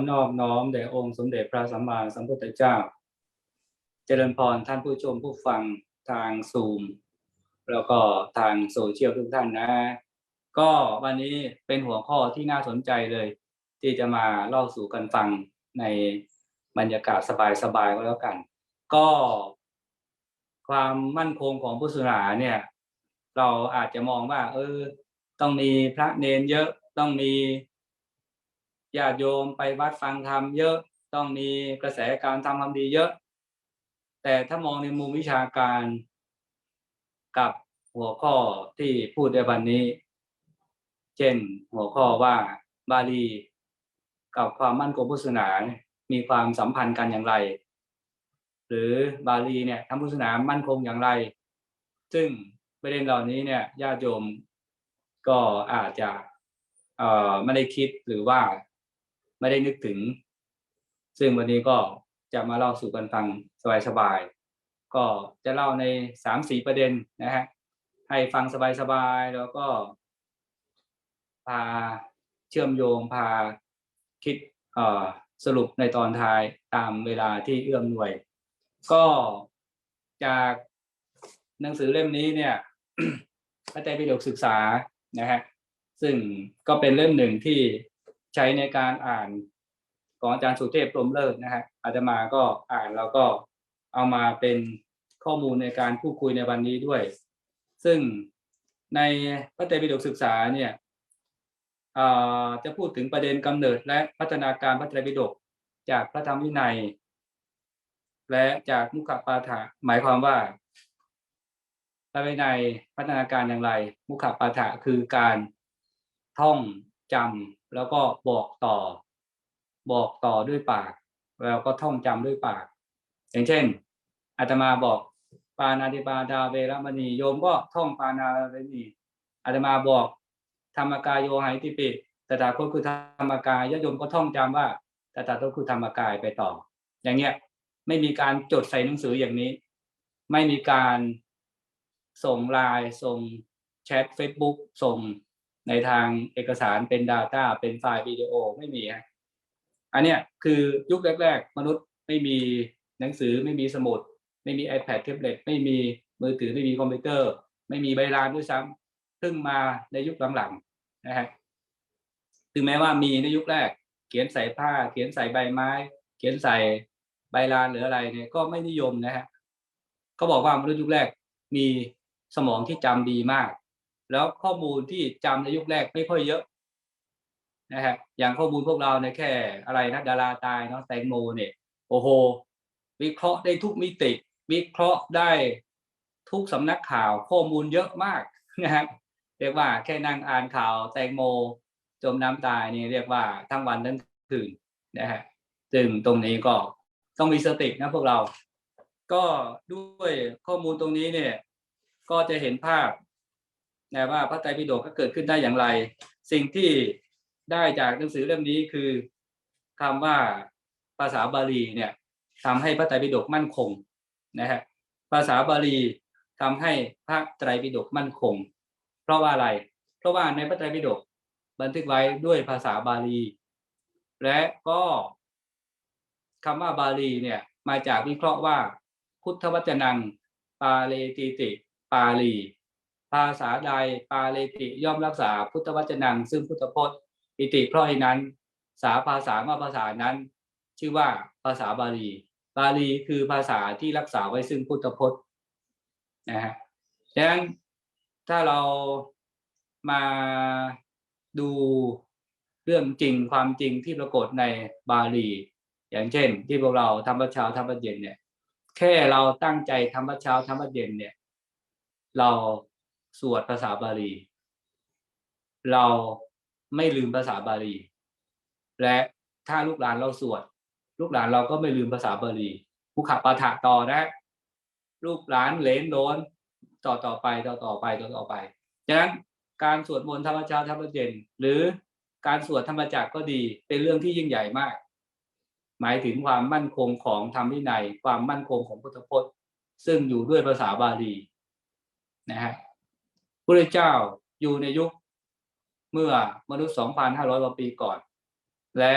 อนอบน้อมแด่องค์สมเด็จพระสัมมาสัมพุทธเจ้า เจริญพรท่านผู้ชมผู้ฟังทางซูม แล้วก็ทางโซเชียลทุกท่านนะ ก็วันนี้เป็นหัวข้อที่น่าสนใจเลย ที่จะมาเล่าสู่กันฟังในบรรยากาศสบายๆก็แล้วกัน ก็ ความมั่นคงของพุทธศาสนาเนี่ย เราอาจจะมองว่า เออ ต้องมีพระเนนเยอะต้องมี ญาติโยมไปวัดฟังธรรมเยอะต้องมีกระแสการทำความดีเยอะ แต่ถ้ามองในมุมวิชาการกับหัวข้อที่พูดในวันนี้ เช่นหัวข้อว่าบาลีกับความมั่นคงพุทธศาสนามีความสัมพันธ์กันอย่างไร หรือบาลีเนี่ยทำพุทธศาสนามั่นคงอย่างไร ซึ่งประเด็นเหล่านี้เนี่ยญาติโยมก็อาจจะไม่ได้คิดหรือว่า ไม่ได้นึกถึง ซึ่งวันนี้ก็จะมาเล่าสู่กันฟังสบายๆก็จะเล่าในสามสี่ประเด็นนะฮะให้ฟังสบายๆแล้วก็ พาเชื่อมโยงพาคิดสรุปในตอนท้ายตามเวลาที่เอื้อมหน่วย ก็จากหนังสือเล่มนี้เนี่ยพระไตรปิฎกศึกษานะฮะซึ่งก็เป็นเล่มหนึ่งที่ ใช้ในการอ่านของอาจารย์สุเทพพรมเลิศนะฮะอาตมาก็อ่านแล้วก็เอามาเป็นข้อมูลในการพูดคุยในวันนี้ด้วย ซึ่งในพระไตรปิฎกศึกษาเนี่ยจะพูดถึงประเด็นกำเนิดและพัฒนาการพระไตรปิฎกจากพระธรรมวินัย และจากมุขปาฐะหมายความว่าพระวินัยพัฒนาการอย่างไร มุขปาฐะคือการท่อง จำแล้วก็บอกต่อ บอกต่อด้วยปาก แล้วก็ท่องจำด้วยปาก อย่างเช่นอาตมาบอกปานาติปาดาเวรมณีโยมก็ท่องปานาเวรมณีอาตมาบอก ธรรมกายโยหายติปิตถาคตคือธรรมกายญาติโยมก็ท่องจำว่าตถาคตคือธรรมกายไปต่อ อย่างเงี้ยไม่มีการจดใส่หนังสืออย่างนี้ ไม่มีการส่งไลน์ส่งแชท Facebook ส่ง ในทางเอกสารเป็น Data เป็นไฟล์วิดีโอไม่มีฮะอันเนี้ยคือยุคแรก ๆ มนุษย์ไม่มีหนังสือไม่มีสมุด ไม่มี iPad แท็บเล็ตไม่มีมือถือไม่มีคอมพิวเตอร์ ไม่มีใบลานด้วยซ้ำเพิ่งมาในยุคหลังๆนะฮะถึงแม้ว่ามีในยุคแรก เขียนใส่ผ้า เขียนใส่ใบไม้ เขียนใส่ใบลานหรืออะไรเนี่ยก็ไม่นิยมนะฮะเขาบอกว่ามนุษย์ยุคแรกมีสมองที่จำดีมาก แล้วข้อมูลที่จำในยุคแรกไม่ค่อยเยอะนะฮะอย่างข้อมูลพวกเราเนี่ยแค่อะไรนะดาราตายเนาะแตงโมเนี่ยโอ้โห วิเคราะห์ได้ทุกมิติ วิเคราะห์ได้ทุกสำนักข่าวข้อมูลเยอะมากนะครับเรียกว่าแค่นั่งอ่านข่าวแตงโม จมน้ำตายนี่เรียกว่าทั้งวันทั้งคืนนะฮะซึ่งตรงนี้ก็ต้องมีสตินะพวกเรา ก็ด้วยข้อมูลตรงนี้เนี่ย ก็จะเห็นภาพ นะว่าพระไตรปิฎกก็เกิดขึ้นได้อย่างไร สิ่งที่ได้จากหนังสือเล่มนี้คือคำว่าภาษาบาลีเนี่ยทำให้พระไตรปิฎกมั่นคงนะฮะภาษาบาลีทำให้พระไตรปิฎกมั่นคง เพราะว่าอะไร เพราะว่าในพระไตรปิฎกบันทึกไว้ด้วยภาษาบาลี และก็คำว่าบาลีเนี่ยมาจากวิเคราะห์ว่าพุทธวจนัง ปาเลติติ ปาลี ภาษาใดปาเลติย่อมรักษาพุทธวจนัง ซึ่งพุทธพจน์อิติเพราะฉะนั้น สาภาษาว่าภาษานั้น ชื่อว่าภาษาบาลี บาลีคือภาษาที่รักษาไว้ซึ่งพุทธพจน์นะฮะดังนั้นถ้าเรามาดูเรื่องจริงความจริงที่ปรากฏในบาลี อย่างเช่น ที่พวกเราทำวัดเช้าทำวัดเย็นเนี่ย แค่เราตั้งใจทำวัดเช้าทำวัดเย็นเนี่ย เรา สวดภาษาบาลี เราไม่ลืมภาษาบาลี และถ้าลูกหลานเราสวด ลูกหลานเราก็ไม่ลืมภาษาบาลีมุขปาฐะต่อนะลูกหลานเลนโดนต่อต่อไปต่อต่อไปต่อต่อไปฉะนั้นการสวดมนต์ธรรมชาติธรรมเย็นหรือการสวดธรรมจักรก็ดีเป็นเรื่องที่ยิ่งใหญ่มาก หมายถึงความมั่นคงของธรรมวินัยความมั่นคงของพุทธพจน์ ซึ่งอยู่ด้วยภาษาบาลีนะฮะ พระเจ้าอยู่ในยุคเมื่อมนุษย์ 2,500กว่าปีก่อน และ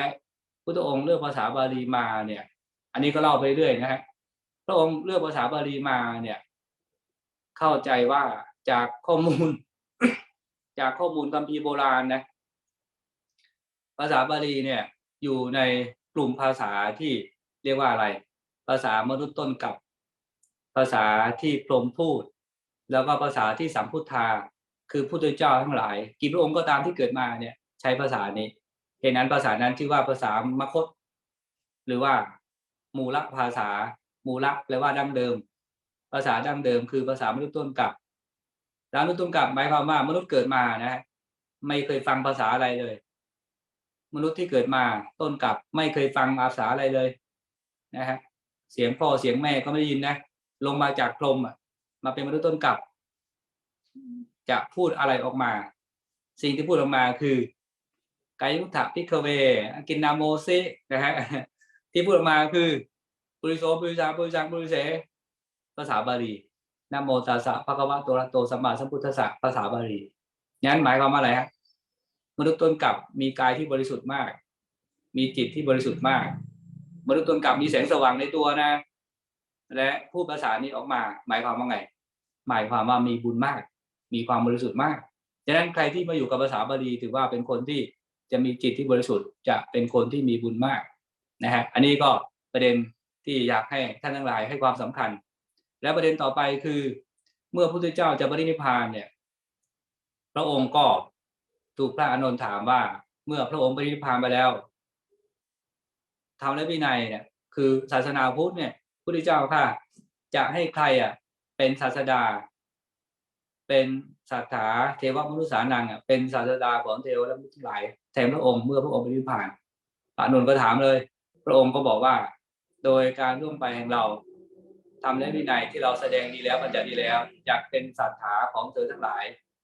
พุทธองค์เลือกภาษาบาลีมาเนี่ย อันนี้ก็เล่าไปเรื่อยนะฮะพระองค์เลือกภาษาบาลีมาเนี่ย เข้าใจว่าจากข้อมูล จากข้อมูลคัมภีร์โบราณนะภาษาบาลีเนี่ย อยู่ในกลุ่มภาษาที่เรียกว่าอะไร ภาษามนุษย์ต้นกับ ภาษาที่พรหมพูด แล้วก็ภาษาที่สัมพุทธาคือพุทธเจ้าทั้งหลายกี่พระองค์ก็ตามที่เกิดมาเนี่ยใช้ภาษานี้เหตุนั้นภาษานั้นชื่อว่าภาษามคต หรือว่า มูลภาษา มูลแปลว่าดั้งเดิม ภาษาดั้งเดิม คือภาษามนุษย์ต้นกับมนุษย์ต้นกับหมายความว่ามนุษย์เกิดมานะไม่เคยฟังภาษาอะไรเลย มนุษย์ที่เกิดมาต้นกับไม่เคยฟังภาษาอะไรเลยนะฮะเสียงพ่อเสียงแม่ก็ไม่ได้ยินนะ ลงมาจากพรมอะ มาเป็นมนุษย์ต้นกับ จะพูดอะไรออกมา สิ่งที่พูดออกมาคือกายุทธพิกเวกินนาโมซินะฮะที่พูดออกมาคือปุริโสปุริสาปุริสังปุริเสภาษาบาลีนะโมตัสสะภะคะวะโตระโตสัมมาสัมพุทธัสสะภาษาบาลีงั้นหมายความว่าอะไรฮะมนุษย์ต้นกับมีกายที่บริสุทธิ์มาก มีจิตที่บริสุทธิ์มาก มนุษย์ต้นกับมีแสงสว่างในตัวนะ และพูดภาษานี้ออกมา หมายความว่าไง หมายความว่ามีบุญมาก มีความบริสุทธิ์มากฉะนั้นใครที่มาอยู่กับภาษาบาลีถือว่าเป็นคนที่จะมีจิตที่บริสุทธิ์จะเป็นคนที่มีบุญมากนะฮะอันนี้ก็ประเด็นที่อยากให้ท่านทั้งหลายให้ความสำคัญ และประเด็นต่อไปคือ เมื่อพระพุทธเจ้าจะปรินิพพานเนี่ย พระองค์ก็ถูกพระอานนท์ถามว่า เมื่อพระองค์ปรินิพพานไปแล้วธรรมและวินัยเนี่ยคือศาสนาพุทธเนี่ย พุทธเจ้าค่ะ จะให้ใครอะ เป็นศาสดา เป็นศาสถาเทวมนุษย์สานังอะเป็นศาสดาของเทวและมนุษย์ทั้งหลายแทนพระองค์เมื่อพระองค์ปริพานพระอานนท์ก็ถามเลย พระองค์ก็บอกว่า โดยการร่วมไปแห่งเราทำและวินัยที่เราแสดงดีแล้วปัญญาดีแล้วอยากเป็นศาสถาของเธอทั้งหลาย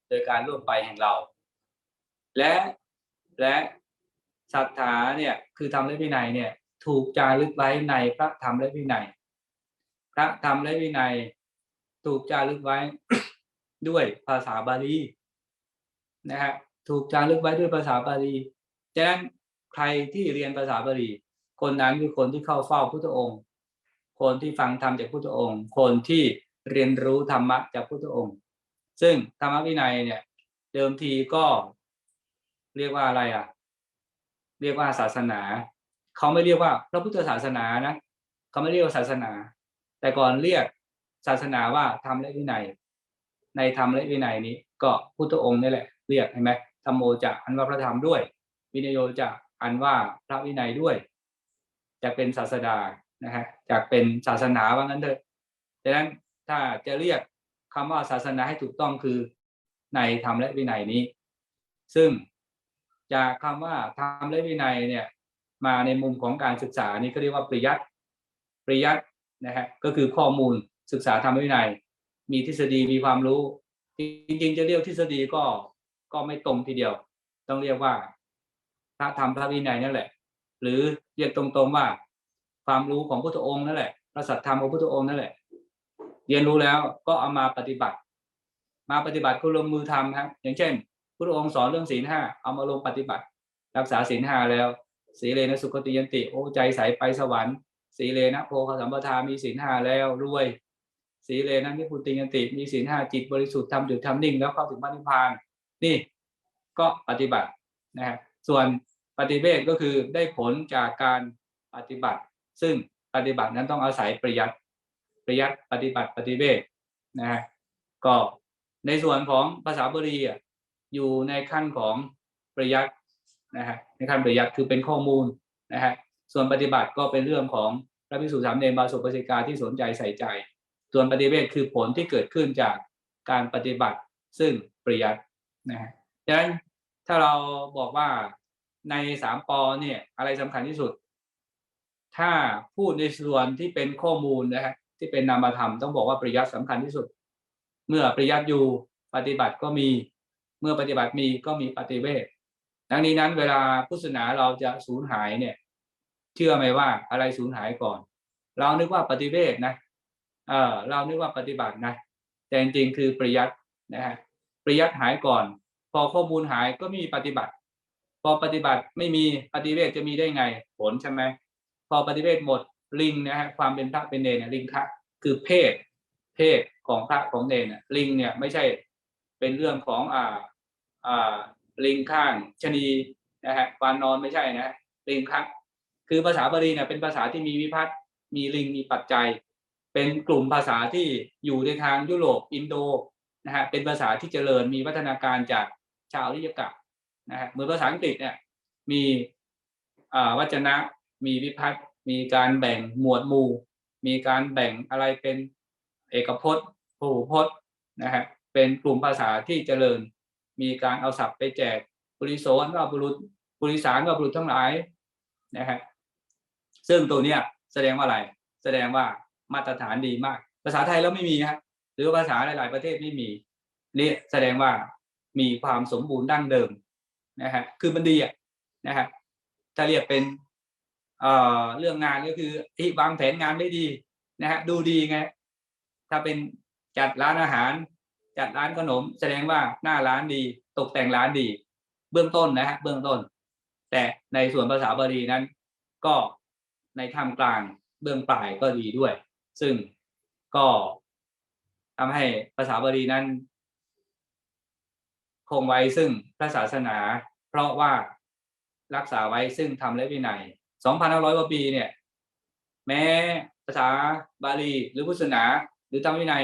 โดยการร่วมไปแห่งเรา และและศรัทธาเนี่ยคือธรรมและวินัยเนี่ย ถูกจารึกไว้ในพระธรรมและวินัย พระธรรมและวินัยถูกจารึกไว้ด้วยภาษาบาลีนะฮะถูกจารึกไว้ด้วยภาษาบาลีฉะนั้นใครที่เรียนภาษาบาลีคนนั้นคือคนที่เข้าเฝ้าพุทธองค์ คนที่ฟังธรรมจากพุทธองค์ คนที่เรียนรู้ธรรมะจากพุทธองค์ ซึ่งธรรมวินัยเนี่ย เดิมทีก็เรียกว่าอะไรอะ เรียกว่าศาสนา เขาไม่เรียกว่าพระพุทธศาสนานะ เขาไม่เรียกว่าศาสนา แต่ก่อนเรียกศาสนาว่าธรรมและวินัย ในธรรมและวินัยนี้ ก็พุทธองค์นี่แหละ เรียกใช่ไหมธรรมโมจะอันว่าพระธรรมด้วย วินโยจะอันว่าพระวินัยด้วย จะเป็นศาสดานะฮะจากเป็นศาสนาว่างั้นเถอะดังนั้นถ้าจะเรียกคำว่าศาสนาให้ถูกต้องคือในธรรมและวินัยนี้ ซึ่งจากคำว่าธรรมและวินัยเนี่ยมาในมุมของการศึกษานี่ก็เรียกว่าปริยัติปริยัติ นะฮะก็คือข้อมูลศึกษาธรรมวินัย มีทฤษฎีมีความรู้ จริงๆ จะเรียกทฤษฎีก็ก็ไม่ตรงทีเดียว ต้องเรียกว่าพระธรรมพระวินัยนั่นแหละ หรือเรียกตรงๆว่า ความรู้ของพุทธองค์นั่นแหละพระสัทธรรมของพุทธองค์นั่นแหละ เรียนรู้แล้วก็เอามาปฏิบัติ มาปฏิบัติก็ลงมือทำครับอย่างเช่นพุทธองค์สอนเรื่องศีลห้าเอามาลงปฏิบัติ รักษาศีลห้าแล้ว สีเลนะสุขติยันติโอ้ใจใสไปสวรรค์ สีเลนะโพคสัมปทามีศีลห้าแล้วรวย สีเลนะนิพุติยันติมีศีลห้าจิตบริสุทธิ์ทำจุดทำนิ่งแล้วเข้าถึงพระนิพพาน นี่ก็ปฏิบัตินะฮะส่วนปฏิเวทก็คือได้ผลจากการปฏิบัติ ซึ่งปฏิบัตินั้นต้องอาศัยประยัดประยัดปฏิบัติปฏิเวทนะฮะก็ในส่วนของภาษาบาลีอะอยู่ในขั้นของประยัดนะฮะในขั้นประยัดคือเป็นข้อมูลนะฮะส่วนปฏิบัติก็เป็นเรื่องของ พระภิกษุสามเณรบาสุปสิกาที่สนใจใส่ใจ ส่วนปฏิเวทคือผลที่เกิดขึ้นจากการปฏิบัติซึ่งประยัดนะฮะดังนั้นถ้าเราบอกว่าในสามปอเนี่ยอะไรสำคัญที่สุด ถ้าพูดในส่วนที่เป็นข้อมูลนะฮะที่เป็นนามธรรมต้องบอกว่าปริยัติสำคัญที่สุด เมื่อปริยัติอยู่ปฏิบัติก็มีเมื่อปฏิบัติมีก็มีปฏิเวทดังนี้นั้นเวลาพุทธศาสนาเราจะสูญหายเนี่ย ชื่อไหมว่าอะไรสูญหายก่อน เรานึกว่าปฏิเวทนะเออเรานึกว่าปฏิบัตินะแต่จริงๆคือปริยัตินะฮะปริยัติหายก่อน พอข้อมูลหายก็มีปฏิบัติ พอปฏิบัติไม่มีปฏิเวทจะมีได้ไงผลใช่ไหมพอปฏิเวทหมดลิงนะฮะความเป็นพระเป็นเนรเนี่ยลิงคะคือเพศ เพศของพระของเนรน่ะลิงเนี่ยไม่ใช่เป็นเรื่องของอ่าอ่าลิงข้างชะนีนะฮะวานนอนไม่ใช่นะลิงคะ คือภาษาบาลีเนี่ยเป็นภาษาที่มีวิพัฒน์มีลิงมีปัจจัย เป็นกลุ่มภาษาที่อยู่ในทางยุโรปอินโดนะฮะเป็นภาษาที่เจริญมีวัฒนาการจากชาวริยกะนะฮะเหมือนภาษาอังกฤษเนี่ยมีอ่าวัจนะมีวิพัฒน์มีการแบ่งหมวดหมู่ มีการแบ่งอะไรเป็นเอกพจน์พหูพจน์นะฮะเป็นกลุ่มภาษาที่เจริญ มีการเอาศัพท์ไปแจกบริโสนก็บุรุษบริสารก็บุรุษทั้งหลายนะฮะ ซึ่งตัวเนี้ยแสดงว่าอะไร แสดงว่ามาตรฐานดีมาก ภาษาไทยแล้วไม่มีฮะหรือภาษาหลาย ๆ ประเทศไม่มีนี่แสดงว่ามีความสมบูรณ์ดั้งเดิมนะฮะคือมันดีอะนะฮะถ้าเรียกเป็นเอ่อเรื่องงานก็คือเฮ้ยวางแผนงานได้ดีนะฮะดูดีไงถ้าเป็นจัดร้านอาหาร จัดร้านขนม แสดงว่าหน้าร้านดี ตกแต่งร้านดี เบื้องต้นนะฮะเบื้องต้น แต่ในส่วนภาษาบาลีนั้น ก็ ในท่ามกลางเบื้องปลายก็ดีด้วย ซึ่งก็ทำให้ภาษาบาลีนั้น คงไว้ซึ่งพระศาสนา เพราะว่ารักษาไว้ซึ่งธรรมและวินัย2,500กว่าปีเนี่ย แม้ภาษาบาลีหรือพุทธศาสนา หรือธรรมวินัย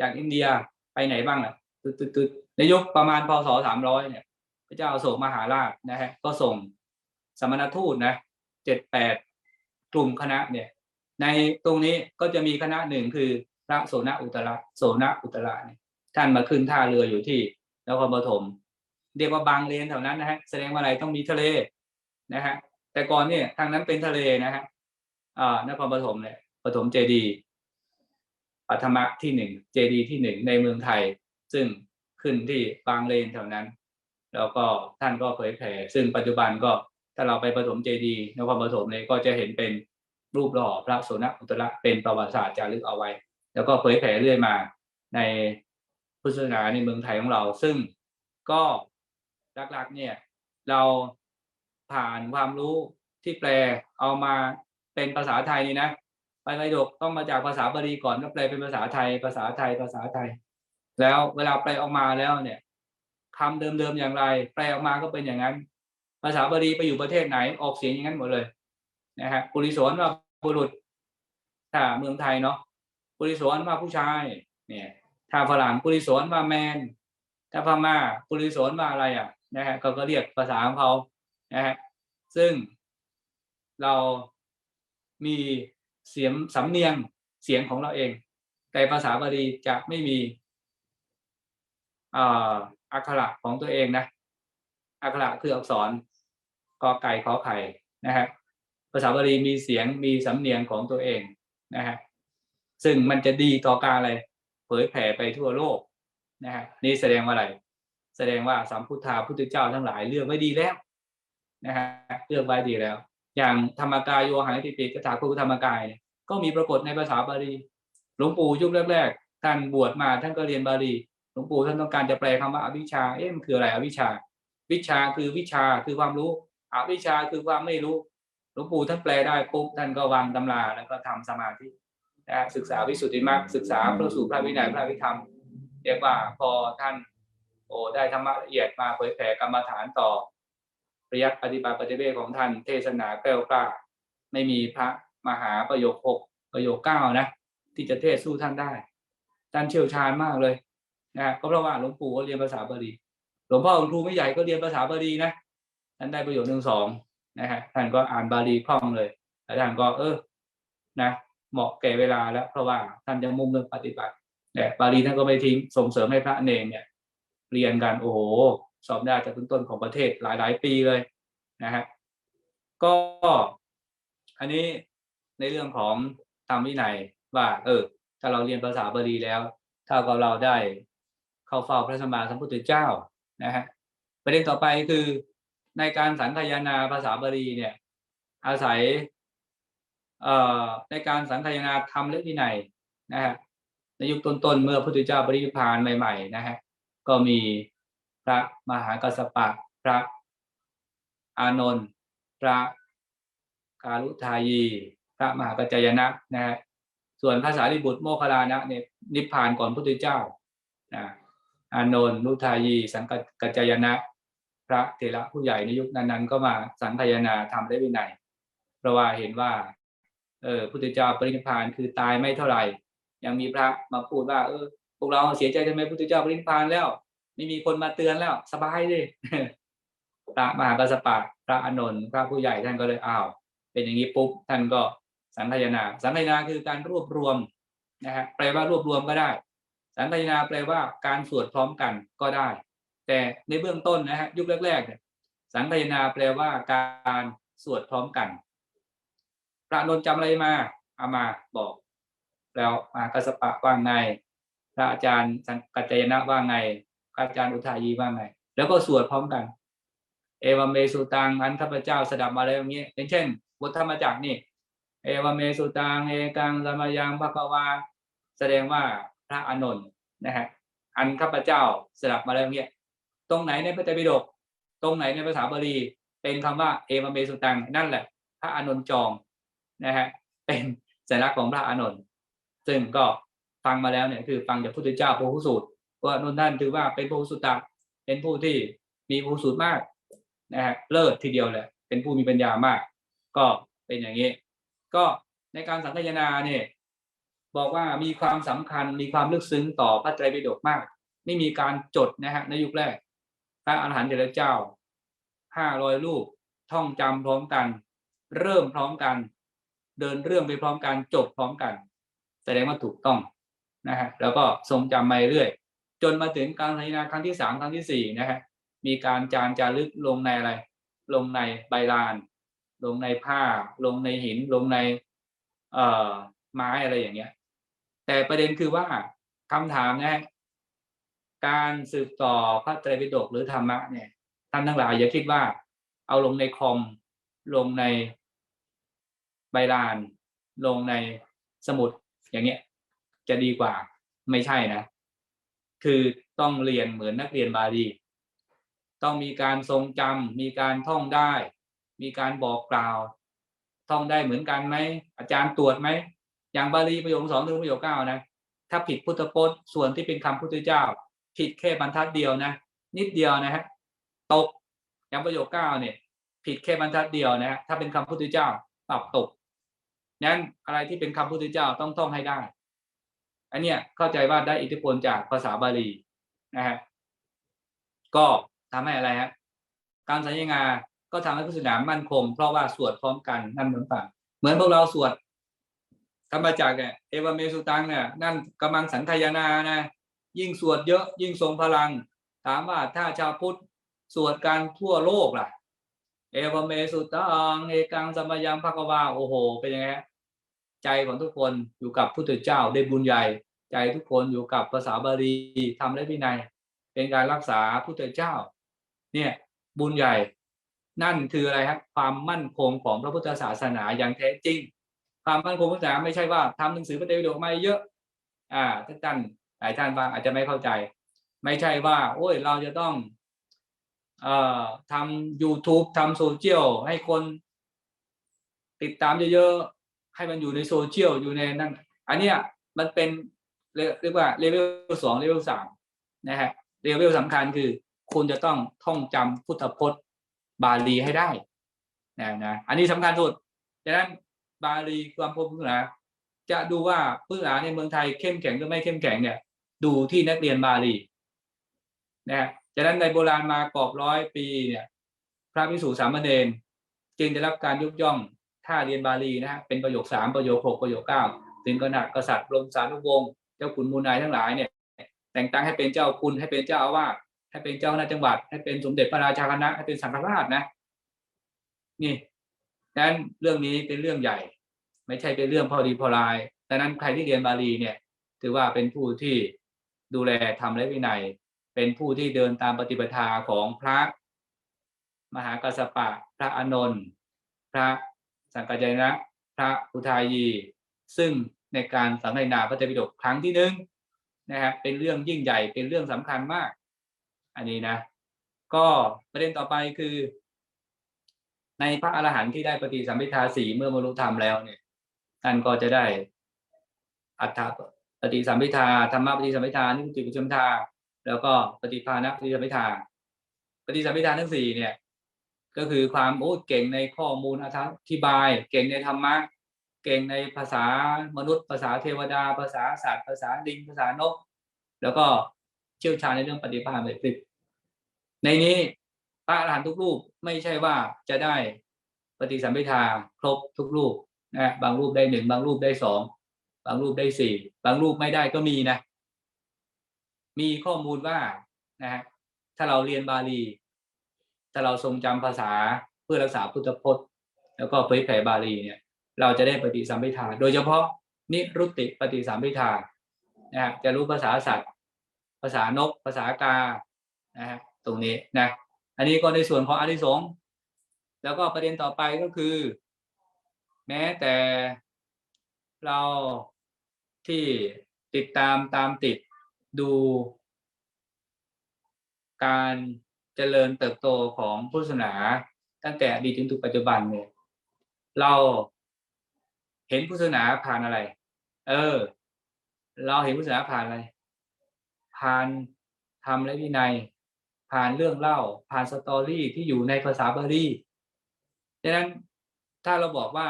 จากอินเดียไปไหนบ้างล่ะตึดๆในยุคประมาณพศ300เนี่ย พระเจ้าโศกมหาราชนะฮะก็ส่งสมณทูตนะเจ็ดแปด กลุ่มคณะเนี่ยในตรงนี้ก็จะมีคณะหนึ่งคือพระโสนอุตระโสนอุตระเนี่ยท่านมาขึ้นท่าเรืออยู่ที่นครปฐมเรียกว่าบางเลนแถวนั้นนะฮะแสดงว่าอะไรต้องมีทะเลนะฮะแต่ก่อนเนี่ยทางนั้นเป็นทะเลนะฮะอ่านครปฐมเนี่ยปฐมเจดีปัทมะที่หนึ่งเจดีที่หนึ่งในเมืองไทย ซึ่งขึ้นที่บางเลนแถวนั้น แล้วก็ท่านก็เผยแผ่ซึ่งปัจจุบันก็ ถ้าเราไปปฐมเจดีย์นครปฐมเนี่ยก็จะเห็นเป็นรูปหล่อพระโสนอุตระเป็นประวัติศาสตร์จารึกเอาไว้ แล้วก็เผยแผ่เรื่อยมาในพุทธศาสนาในเมืองไทยของเรา ซึ่งก็หลักๆเนี่ยเราผ่านความรู้ที่แปลเอามาเป็นภาษาไทยนี่นะไปไปิฎกต้องมาจากภาษาบาลีก่อนก็แปลเป็นภาษาไทย ภาษาไทยภาษาไทย แล้วเวลาแปลออกมาแล้วเนี่ยคำเดิมๆอย่างไร แปลออกมาก็เป็นอย่างนั้น ภาษาบาลีไปอยู่ประเทศไหนออกเสียงอย่างนั้นหมดเลยนะฮะปุริโสนว่าบุรุษ ถ้าเมืองไทยเนาะปุริโสนว่าผู้ชาย เนี่ยถ้าฝรั่งปุริโสนว่าแมนถ้าพม่าปุริโสนว่าอะไรอะนะฮะเขาก็เรียกภาษาของเขานะฮะซึ่งเรามีเสียงสำเนียงเสียงของเราเอง แต่ภาษาบาลีจะไม่มีอักขระของตัวเองนะอักขระคืออักษร อไก่ขอไข่นะฮะภาษาบาลีมีเสียงมีสำเนียงของตัวเองนะฮะซึ่งมันจะดีต่อการอะไรเผยแผ่ไปทั่วโลกนะฮะนี่แสดงว่าอะไร แสดงว่าสัมพุทธาพุทธเจ้าทั้งหลายเลือกไว้ดีแล้วนะฮะเลือกไว้ดีแล้ว อย่างธรรมกายโยหังติปิกถาคุธรรมกายเนี่ยก็มีปรากฏในภาษาบาลีหลวงปู่ยุคแรกๆท่านบวชมาท่านก็เรียนบาลีหลวงปู่ท่านต้องการจะแปลคำว่าอวิชชาเอ๊ะมันคืออะไรอวิชชา วิชาคือวิชาคือความรู้ อวิชาคือความไม่รู้หลวงปู่ท่านแปลได้ปุ๊บท่านก็วางตำราแล้วก็ทำสมาธินะศึกษาวิสุทธิมรรคศึกษาพระสูตรพระวินัยพระวิธรรมเรียกว่าพอท่าน โอ้ได้ธรรมะละเอียดมาเผยแผ่กรรมฐานต่อประยัติปฏิบัติปฏิเวทของท่านเทศนาแก้วกล้า ไม่มีพระมหาประโยคหกประโยคเก้านะที่จะเทศสู้ท่านได้ ท่านเชี่ยวชาญมากเลยนะก็เพราะว่าหลวงปู่ก็เรียนภาษาบาลีหลวงพ่อหลวงครูไม่ใหญ่ก็เรียนภาษาบาลีนะ ท่านได้ประโยชน์หนึ่งสองนะฮะท่านก็อ่านบาลีคล่องเลยแล้วท่านก็เออนะเหมาะแก่เวลาแล้วเพราะว่าท่านจะมุ่งเรื่องปฏิบัติแต่บาลีท่านก็ไม่ทิ้งส่งเสริมให้พระเนรเนี่ย เรียนกันโอ้โหสอบได้จากต้นๆของประเทศหลายๆ ปีเลยนะฮะก็อันนี้ในเรื่องของธรรมวินัยว่า เออ ถ้าเราเรียนภาษาบาลีแล้วเท่ากับเราได้เข้าเฝ้าพระสัมมาสัมพุทธเจ้านะฮะประเด็นต่อไปคือ ในการสังคายนาภาษาบาลีเนี่ย อาศัยเอ่อในการสังคายนาธรรมและวินัยนะฮะในยุคต้นๆเมื่อพระพุทธเจ้าปริพานใหม่ๆนะฮะก็มีพระมหากัสปะพระอานนท์พระการุทายี พระมหากัจจายนะนะฮะส่วนภาษาลิบุตรโมคลานะเนี่ยนิพพานก่อนพระพุทธเจ้านะอานนท์นุทายี สังกัจจายนะ พระเถระผู้ใหญ่ในยุคนั้นๆ ก็มาสังคายนาทำได้วินัยเพราะว่าเห็นว่า เออพุทธเจ้าปรินิพานคือตายไม่เท่าไหร่ ยังมีพระมาพูดว่า เออพวกเราเสียใจทำไมพุทธเจ้าปรินิพานแล้ว ไม่มีคนมาเตือนแล้ว สบายเลยพระมหากัสสปะพระอนนท์พระผู้ใหญ่ท่านก็เลยอ้าวเป็นอย่างนี้ปุ๊บท่านก็สังคายนา สังคายนาคือการรวบรวมนะฮะแปลว่ารวบรวมก็ได้ สังคายนาแปลว่าการสวดพร้อมกันก็ได้ แต่ในเบื้องต้นนะฮะยุคแรกๆเนี่ยสังคายนาแปลว่าการสวดพร้อมกัน พระนนท์จำอะไรมาเอามาบอก แล้วมากัสสปะว่างไง พระอาจารย์สังกัจจายนะว่างไงพระอาจารย์อุทายีว่างไง แล้วก็สวดพร้อมกัน เอวเมสุตังอันข้าพเจ้าสดับมาแล้วอย่างนี้อย่างเช่นบทธรรมจักนี่ เอวเมสุตังเอกังสมยังภควาแสดงว่าพระอานนท์นะฮะอันข้าพเจ้าสดับมาแล้วอย่างนี้ต รงไหนในพระไตรปิฎกตรงไหนในภาษาบาลีเป็นคำว่าเอวเมสุตังนั่นแหละ พระอานนท์จองนะฮะเป็นสัญลักษณ์ของพระอานนท์ซึ่งก็ฟังมาแล้วเนี่ยคือฟังจากพุทธเจ้าพระผู้สูตรว่าอานนท่านถือว่าเป็นพระผู้สุตตะเป็นผู้ที่มีผู้สูตรมากนะฮะเลิศทีเดียวเลยเป็นผู้มีปัญญามาก ก็เป็นอย่างนี้ ก็ในการสังคายนาเนี่ยบอกว่ามีความสำคัญมีความลึกซึ้งต่อพระไตรปิฎกมาก ไม่มีการจดนะฮะในยุคแรก พระอรหันต์เถระเจ้าห้าร้อยรูปท่องจำพร้อมกัน เริ่มพร้อมกัน เดินเรื่องไปพร้อมกันจบพร้อมกัน แสดงว่าถูกต้องนะฮะแล้วก็ทรงจำมาเรื่อยจนมาถึงการสัญญาครั้งที่สามครั้งที่สี่นะฮะมีการจานจารึกลงในอะไร ลงในใบลาน ลงในผ้า ลงในหิน ลงใน เอ่อไม้อะไรอย่างเงี้ย แต่ประเด็นคือว่าคำถามนะฮะ การสืบต่อพระไตรปิฎกหรือธรรมะเนี่ยท่านทั้งหลายอย่าคิดว่า เอาลงในคอมลงในใบลาน ลงในสมุดอย่างเงี้ย จะดีกว่าไม่ใช่นะ คือต้องเรียนเหมือนนักเรียนบาลีต้องมีการทรงจำมีการท่องได้ มีการบอกกล่าว ท่องได้เหมือนกันไหมอาจารย์ตรวจไหมอย่างบาลีประโยคสองถึงประโยคเก้านะถ้าผิดพุทธพจน์ส่วนที่เป็นคำพุทธเจ้า ผิดแค่บรรทัดเดียวนะ นิดเดียวนะฮะตกอย่างประโยคเก้าเนี่ย ผิดแค่บรรทัดเดียวนะฮะถ้าเป็นคำพุทธเจ้าปรับตกนั้นอะไรที่เป็นคำพุทธเจ้าต้องท่องให้ได้ อันเนี้ยเข้าใจว่าได้อิทธิพลจากภาษาบาลีนะฮะก็ทำให้อะไรฮะการสัญญาก็ทำให้พุทธศาสนามั่นคงเพราะว่าสวดพร้อมกันนั่นเหมือนกันเหมือนพวกเราสวดธรรมจักเนี่ยเอวเมสุตังเนี่ยนั่นกำลังสังคานานะ ยิ่งสวดเยอะยิ่งทรงพลัง ถามว่าถ้าชาวพุทธสวดกันทั่วโลกล่ะ เอวเมสุตังเอกังสมยังภควาโอ้โห เป็นยังไงใจของทุกคนอยู่กับพุทธเจ้าได้บุญใหญ่ ใจทุกคนอยู่กับภาษาบาลีทำและวินัย เป็นการรักษาพุทธเจ้า เนี่ยบุญใหญ่ นั่นคืออะไรครับความมั่นคงของพระพุทธศาสนาอย่างแท้จริง ความมั่นคงของศาสนาไม่ใช่ว่าทำหนังสือพระไตรปิฎกมาเยอะ อ่าท่านท่านห ลายท่านบางอาจจะไม่เข้าใจ ไม่ใช่ว่า โอ้ยเราจะต้องเอ่อทำ YouTube ทำโซเชียลให้คนติดตามเยอะๆ ให้มันอยู่ในโซเชียลอยู่ในนั่นอันเนี้ยมันเป็นเรียกว่าเลเวลสองเลเวลสามนะฮะเลเวลสำคัญคือ คุณจะต้องท่องจำพุทธพจน์บาลีให้ได้นะนะอันนี้สำคัญสุดดังนั้นบาลีความพบพุทธศาสนาจะดูว่าพุทธศาสนาในเมืองไทยเข้มแข็งหรือไม่เข้มแข็งเนี่ย ดูที่นักเรียนบาลีนะฮะฉะนั้นในโบราณมากรอบร้อยปีเนี่ยพระพิสุสามเณรจึงได้รับการยกย่องถ้าเรียนบาลีนะฮะเป็นประโยคสามประโยคหกประโยคเก้าถึงขนาดกษัตริย์ลมสารุวงศ์เจ้าขุนมูลนายทั้งหลายเนี่ย แต่งตั้งให้เป็นเจ้าคุณให้เป็นเจ้าอาวาสให้เป็นเจ้าคณะจังหวัด ให้เป็นสมเด็จพระราชาคณะให้เป็นสังฆราชนะ นี่ดังนั้นเรื่องนี้เป็นเรื่องใหญ่ ไม่ใช่เป็นเรื่องพอดีพอลายดังนั้นใครที่เรียนบาลีเนี่ย ถือว่าเป็นผู้ที่ ดูแลทำและวินัย เป็นผู้ที่เดินตามปฏิปทาของพระมหากัสปะ พระอนนท์พระสังกัจจายนะ พระอุทายี ซึ่งในการสังฆนาพระเตรปิฎกครั้งที่หนึ่งนะครับเป็นเรื่องยิ่งใหญ่เป็นเรื่องสำคัญมาก อันนี้นะ ก็ประเด็นต่อไปคือ ในพระอรหันต์ที่ได้ปฏิสัมพิทาสีเมื่อบรรลุธรรมแล้วเนี่ยท่านก็จะได้อัฏฐ ฏิสัมพิทาธรรมะปฏิสัมพิทานิพพติปฏิสัมทาแล้วก็ปฏิภาณปฏิสัมพิทาปฏิสัมพิทาทั้งสี่เนี่ย ก็คือความโอ้เก่งในข้อมูลอธิบาย เก่งในธรรมะเก่งในภาษามนุษย์ภาษาเทวดา ภาษาสัตว์ภาษาดิงภาษานก แล้วก็เชี่ยวชาญในเรื่องปฏิภาณในคลิปในนี้พระอรหันต์ทุกรูปไม่ใช่ว่าจะได้ปฏิสัมพิทาครบทุกรูปนะบางรูปได้หนึ่งบางรูปได้สอง บางรูปได้สี่บางรูปไม่ได้ก็มีนะ มีข้อมูลว่านะฮะถ้าเราเรียนบาลี ถ้าเราทรงจำภาษาเพื่อรักษาพุทธพจน์ แล้วก็เผยแผ่บาลีเนี่ย เราจะได้ปฏิสัมพิทา โดยเฉพาะนิรุตติปฏิสัมพิทานะฮะจะรู้ภาษาสัตว์ ภาษานก ภาษากานะฮะตรงนี้นะ อันนี้ก็ในส่วนของอานิสงแล้วก็ประเด็นต่อไปก็คือ แม้แต่เรา ที่ติดตามตามติดดู การเจริญเติบโตของพุทธศาสนา ตั้งแต่อดีตจนถึงปัจจุบันเนี่ย เราเห็นพุทธศาสนาผ่านอะไร เออ เราเห็นพุทธศาสนาผ่านอะไร ผ่านธรรมและวินัย ผ่านเรื่องเล่า ผ่านสตอรี่ที่อยู่ในภาษาบาลีดังนั้นถ้าเราบอกว่า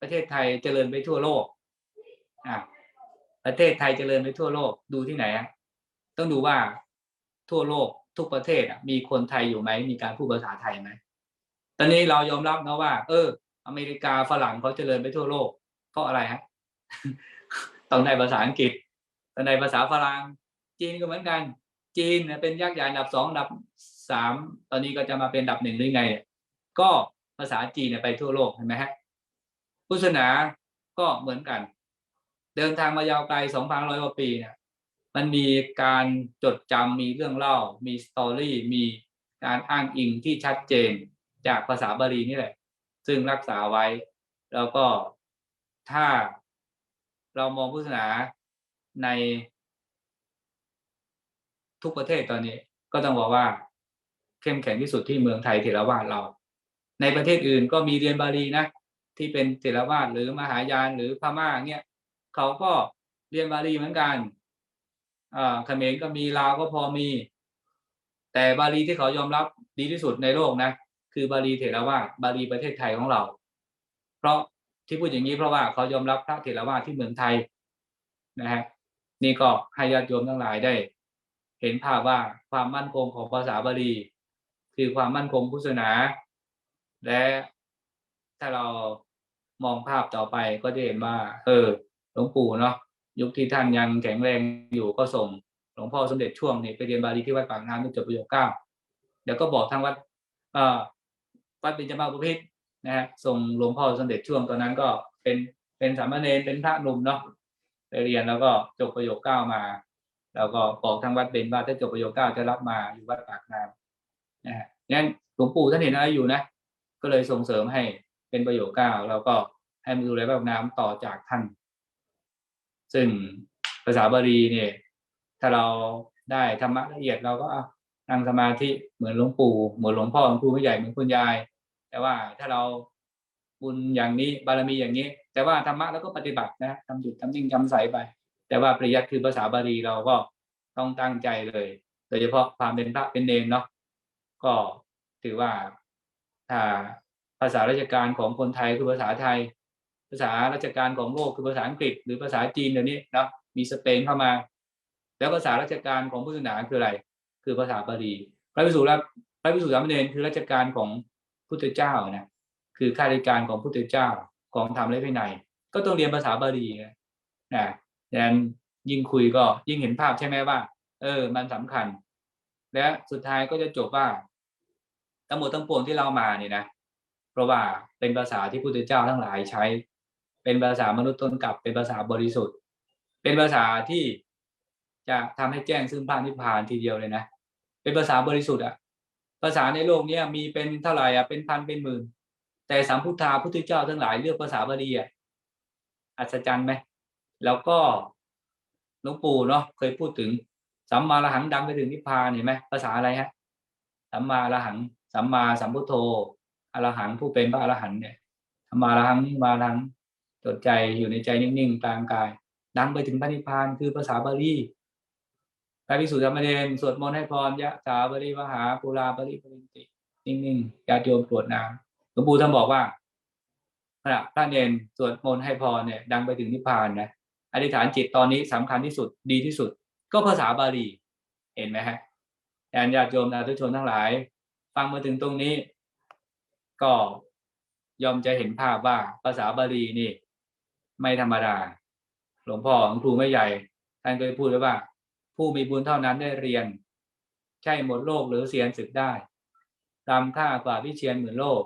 ประเทศไทยเจริญไปทั่วโลก อะประเทศไทยเจริญไปทั่วโลกดูที่ไหนอะต้องดูว่าทั่วโลกทุกประเทศมีคนไทยอยู่ไหมมีการพูดภาษาไทยไหมตอนนี้เรายอมรับนะว่า เออ อเมริกาฝรั่งเขาเจริญไปทั่วโลกเพราะอะไรฮะต้องในภาษาอังกฤษต้องในภาษาฝรั่งจีนก็เหมือนกัน จีนเป็นยักษ์ใหญ่อันดับสองอันดับสามตอนนี้ก็จะมาเป็นอันดับหนึ่งหรือไง ก็ภาษาจีนไปทั่วโลกเห็นไหมฮะพุทธศาสนาก็เหมือนกัน เดินทางมายาวไกลสองพันร้อยกว่าปีเนี่ยมันมีการจดจำมีเรื่องเล่า มีสตอรี่มีการอ้างอิงที่ชัดเจนจากภาษาบาลีนี่แหละ ซึ่งรักษาไว้ แล้วก็ถ้าเรามองพุทธศาสนาในทุกประเทศตอนนี้ก็ต้องบอกว่า เข้มแข็งที่สุดที่เมืองไทยเถรวาทเรา ในประเทศอื่นก็มีเรียนบาลีนะ ที่เป็นเถรวาทหรือมหายานหรือพม่าเนี่ย เขาก็เรียนบาลีเหมือนกันอ่าเขมรก็มีลาวก็พอมี แต่บาลีที่เขายอมรับดีที่สุดในโลกนะ คือบาลีเถรวาทบาลีประเทศไทยของเรา เพราะที่พูดอย่างนี้เพราะว่าเขายอมรับพระเถรวาทที่เมืองไทยนะฮะนี่ก็ให้ญาติโยมทั้งหลายได้ เห็นภาพว่าความมั่นคงของภาษาบาลี คือความมั่นคงพุทธศาสนา และถ้าเรามองภาพต่อไปก็จะเห็นว่า เออ หลวงปู่เนาะยุคที่ท่านยังแข็งแรงอยู่ก็ส่งหลวงพ่อสมเด็จช่วงนี่ไปเรียนบาลีที่วัดปากน้ำที่จบประโยคเก้าเดี๋ยวก็บอกทางวัดเอ่อวัดเป็นจมาบุพิตนะฮะส่งหลวงพ่อสมเด็จช่วงตอนนั้นก็เป็นเป็นสามเณรเป็นพระหนุ่มเนาะไปเรียนแล้วก็จบประโยคเก้ามา แล้วก็บอกทางวัดเป็นว่าถ้าจบประโยคเก้าจะรับมาอยู่วัดปากน้ำนะฮะงั้นหลวงปู่ท่านเห็นอะไรอยู่นะ ก็เลยส่งเสริมให้เป็นประโยคเก้าแล้วก็ให้มาดูแลแบบน้ำต่อจากท่าน ซึ่งภาษาบาลีเนี่ย ถ้าเราได้ธรรมะละเอียดเราก็นั่งสมาธิเหมือนหลวงปู่เหมือนหลวงพ่อหลวงปู่ผู้ใหญ่เหมือนคุณยาย แต่ว่าถ้าเราบุญอย่างนี้บารมีอย่างนี้ แต่ว่าธรรมะแล้วก็ปฏิบัตินะทำจุดทำนิ่งจำใสไป แต่ว่าปริยัติคือภาษาบาลีเราก็ต้องตั้งใจเลย โดยเฉพาะความเป็นพระเป็นเนรเนาะก็ถือว่าถ้าภาษาราชการของคนไทยคือภาษาไทย ภาษาราชการของโลกคือภาษาอังกฤษ หรือภาษาจีนเดี๋ยวนี้นะมีสเปนเข้ามา แล้วภาษาราชการของพุทธศาสนาคืออะไร คือภาษาบาลีพระภิกษุและพระภิกษุสามเณรคือราชการของพุทธเจ้านะคือข้าราชการของพุทธเจ้าของธรรมและวินัยก็ต้องเรียนภาษาบาลีนะนะดังนั้นยิ่งคุยก็ยิ่งเห็นภาพใช่ไหมว่า เออ มันสำคัญ และสุดท้ายก็จะจบว่าทั้งหมดทั้งปวงที่เรามาเนี่ยนะเพราะว่าเป็นภาษาที่พุทธเจ้าทั้งหลายใช้ เป็นภาษามนุษย์ต้นกับเป็นภาษาบริสุทธิ์ เป็นภาษาที่จะทำให้แจ้งซึ่งพระนิพพานทีเดียวเลยนะ เป็นภาษาบริสุทธิ์อะภาษาในโลกเนี้ยมีเป็นเท่าไหร่อะเป็นพันเป็นหมื่น แต่สัมพุทธาพุทธเจ้าทั้งหลายเลือกภาษาบาลีอะอัศจรรย์ไหมแล้วก็หลวงปู่เนาะเคยพูดถึงสัมมาละหังดังไปถึงนิพพานเห็นไหมภาษาอะไรฮะสัมมาละหังสัมมาสัมพุทโธอรหังผู้เป็นพระอรหันเนี่ยธรรมาอรหังมาอรหัง จดใจอยู่ในใจนิ่งๆกลางกาย ดังไปถึงพระนิพพานคือภาษาบาลีพระภิกษุสามเณรสวดมนต์ให้พรยะถาบริวหาปุราบริปรินติ นิ่งๆญาติโยมกรวดน้ำหลวงปู่ท่านบอกว่าขณะพระเนนสวดมนต์ให้พรเนี่ย ดังไปถึงนิพพานนะอธิษฐานจิตตอนนี้สำคัญที่สุดดีที่สุด ก็ภาษาบาลีเห็นไหมฮะแอนญาติโยมนาทุชนทั้งหลาย ฟังมาถึงตรงนี้ ก็ยอมจะเห็นภาพว่าภาษาบาลีนี่ ไม่ธรรมดา หลวงพ่อของครูไม่ใหญ่ ท่านเคยพูดไว้ว่า ผู้มีบุญเท่านั้นได้เรียน ใช่หมดโลกหรือเสียนศึกได้รำค่ากว่าวิเชียนหมื่นโลก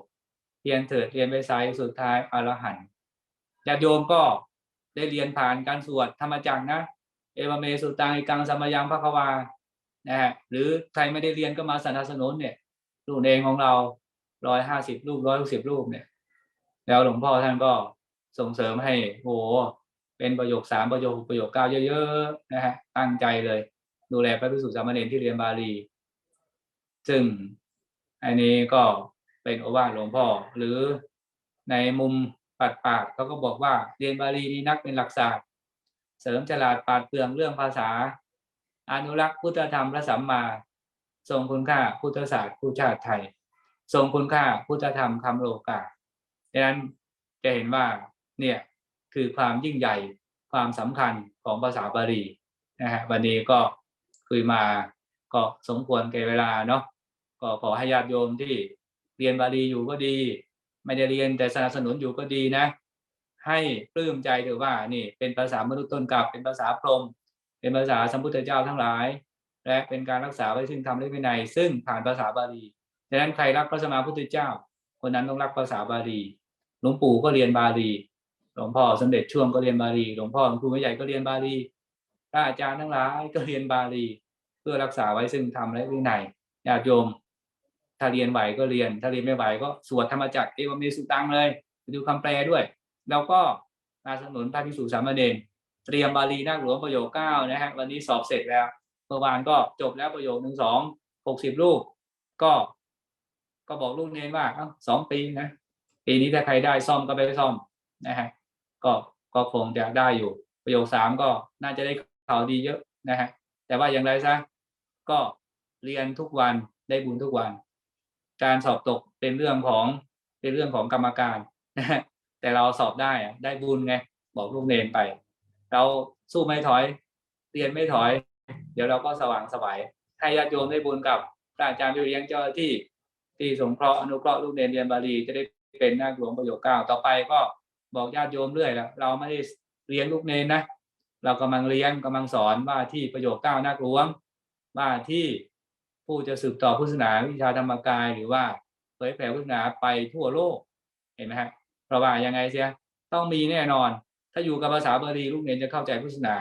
เพียนเถิดเรียนไปไซสุดท้ายอรหันต์ญาติโยมก็ได้เรียนผ่านการสวดธรรมจักรนะ เอวเมสุตังอิกังสมยังพระควานะฮะหรือใครไม่ได้เรียนก็มาสนับสนุนเนี่ยรูปเองของเราร้อยห้าสิบรูปร้อยหกสิบรูปเนี่ย แล้วหลวงพ่อท่านก็ ส่งเสริมให้โอ้โหเป็นประโยคสามประโยคประโยคเก้าเยอะๆนะฮะตั้งใจเลย ดูแลพระภิกษุสามเณรที่เรียนบาลี ซึ่งอันนี้ก็เป็นโอวาทหลวงพ่อ หรือในมุมปัดปากเขาก็บอกว่าเรียนบาลีนี่นักเป็นหลักศาสตร์ เสริมฉลาดปาดเปรื่องเรื่องภาษา อนุรักษ์พุทธธรรมพระสัมมาทรงคุณค่าพุทธศาสตร์ผู้ชาติไทย ทรงคุณค่าพุทธธรรมคำโลกาดังนั้นจะเห็นว่า เนี่ยคือความยิ่งใหญ่ความสำคัญของภาษาบาลีนะฮะวันนี้ก็คุยมาก็สมควรแก่เวลาเนาะก็ขอให้ญาติโยมที่เรียนบาลีอยู่ก็ดี ไม่ได้เรียนแต่สนับสนุนอยู่ก็ดีนะ ให้ปลื้มใจถือว่านี่เป็นภาษามนุษย์ต้นกับเป็นภาษาพรหมเป็นภาษาสัมพุทธเจ้าทั้งหลาย และเป็นการรักษาไว้ซึ่งธรรมและวินัยซึ่งผ่านภาษาบาลีดังนั้นใครรักพระสมาพุทธเจ้า คนนั้นต้องรักภาษาบาลีหลวงปู่ก็เรียนบาลี ลวงพ่อสมเด็จช่วงก็เรียนบาลีหลวงพ่อหลวงครูไม่ใหญ่ก็เรียนบาลีพระอาจารย์ทั้งหลายก็เรียนบาลี เพื่อรักษาไว้ซึ่งธรรมและวินัยญาติโยม ถ้าเรียนไหวก็เรียน ถ้าเรียนไม่ไหวก็สวดธรรมจักรเอวเมสุตังเลยไปดูคำแปลด้วย แล้วก็มาสนับสนุนพระภิกษุสามเณรเตรียมบาลีนักหลวงประโยคเก้านะฮะวันนี้สอบเสร็จแล้วเมื่อวานก็จบแล้วประโยคหนึ่งสองหกสิบลูก ก็ ก็บอกลูกเนรว่าเอ้าสองปีนะปีนี้ถ้าใครได้ซ่อมก็ไปซ่อมนะฮะ ก็ก็คงจะได้อยู่ ประโยคสามก็น่าจะได้ข่าวดีเยอะนะฮะแต่ว่าอย่างไรซะก็เรียนทุกวันได้บุญทุกวัน การสอบตกเป็นเรื่องของเป็นเรื่องของกรรมการนะแต่เราสอบได้อะได้บุญไงบอกลูกเนนไป เราสู้ไม่ถอย เรียนไม่ถอย เดี๋ยวเราก็สว่างสวายให้ญาติโยมได้บุญกับพระอาจารย์วิริยังเจ้าหน้าที่ที่สงเคราะห์อนุเคราะห์ลูกเนนเรียนบาลีจะได้เป็นนักหลวงประโยคเก้าต่อไปก็ บอกญาติโยมเรื่อยแล้วเราไม่ได้เรียนลูกเนนนะเรากำลังเรียนกำลังสอนว่าที่ประโยคเก้านักหลวงว่าที่ผู้จะสืบต่อพุทธศาสนาวิชาธรรมกายหรือว่าเผยแผ่พุทธศาสนาไปทั่วโลกเห็นไหมฮะเพราะว่ายังไงเสียต้องมีแน่นอน ถ้าอยู่กับภาษาบาลีลูกเนนจะเข้าใจพุทธศาสนา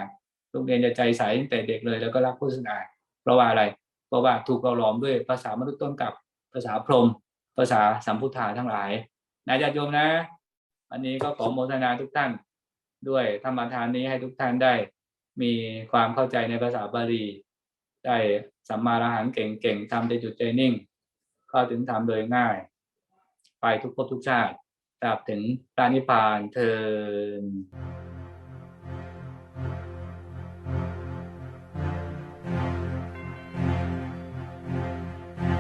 ลูกเนนจะใจใสตั้งแต่เด็กเลยแล้วก็รักพุทธศาสนา เพราะว่าอะไร เพราะว่าถูกเราหลอมด้วยภาษามนุษย์ต้นกับภาษาพรหมภาษาสัมพุทธาทั้งหลายนายญาติโยมนะ วันนี้ก็ขอโมทนาทุกท่าน ด้วยธรรมทานนี้ให้ทุกท่านได้ มีความเข้าใจในภาษาบาลี ได้สัมมาอรหันเก่งๆทำได้จุดใจนิ่งเข้าถึงทำโดยง่าย ไปทุกภพทุกชาติตราบถึงพระนิพพานเทอ